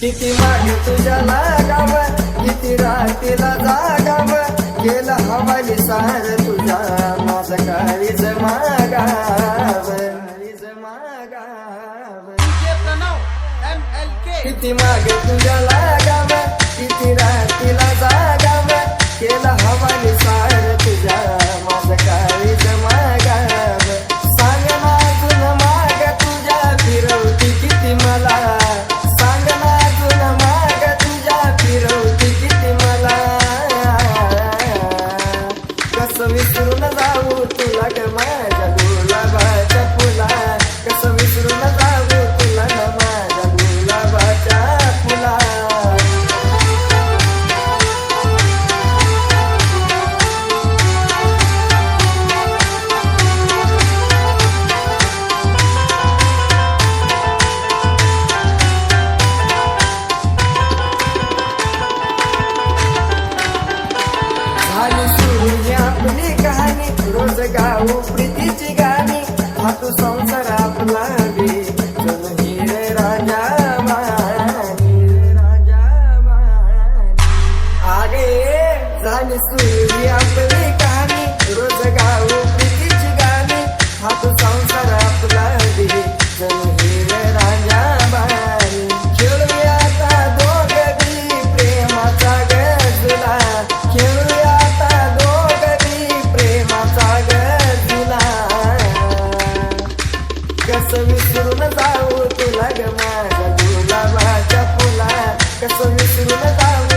किती मागे तुझ्या लागाव? किती रात्रीला जागाव? केलं हवाली सार तुझ्या माझं काळीज मागाव. मागाव. किती मागे तुझ्या लागाव? विसरून जाऊ. तुला ग माझ्या गाऊ प्रीतीची गाणी हा तू संसार आपला बी हिरे राजा राजा आगे झाली सुरू आपली कहाणी रोज गाऊ प्रीतीची गाणी संसार आपला हिरे राजा कसं विसरून जाऊ तुला ग माझ्या गुलाबाच्या फुला. कसं विसरून जाऊ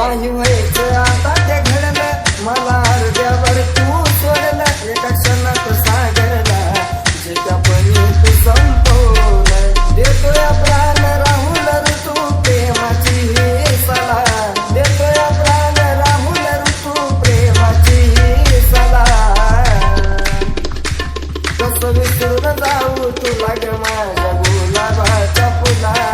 नाही व्हायचं आता ते घडलं. मला अर्ध्यावर तू सोडलं. एका क्षणात सागरला जे तू संपवलं. देतोय देतोय सला कसं जाऊ माझ्या गुलाबाच्या फुला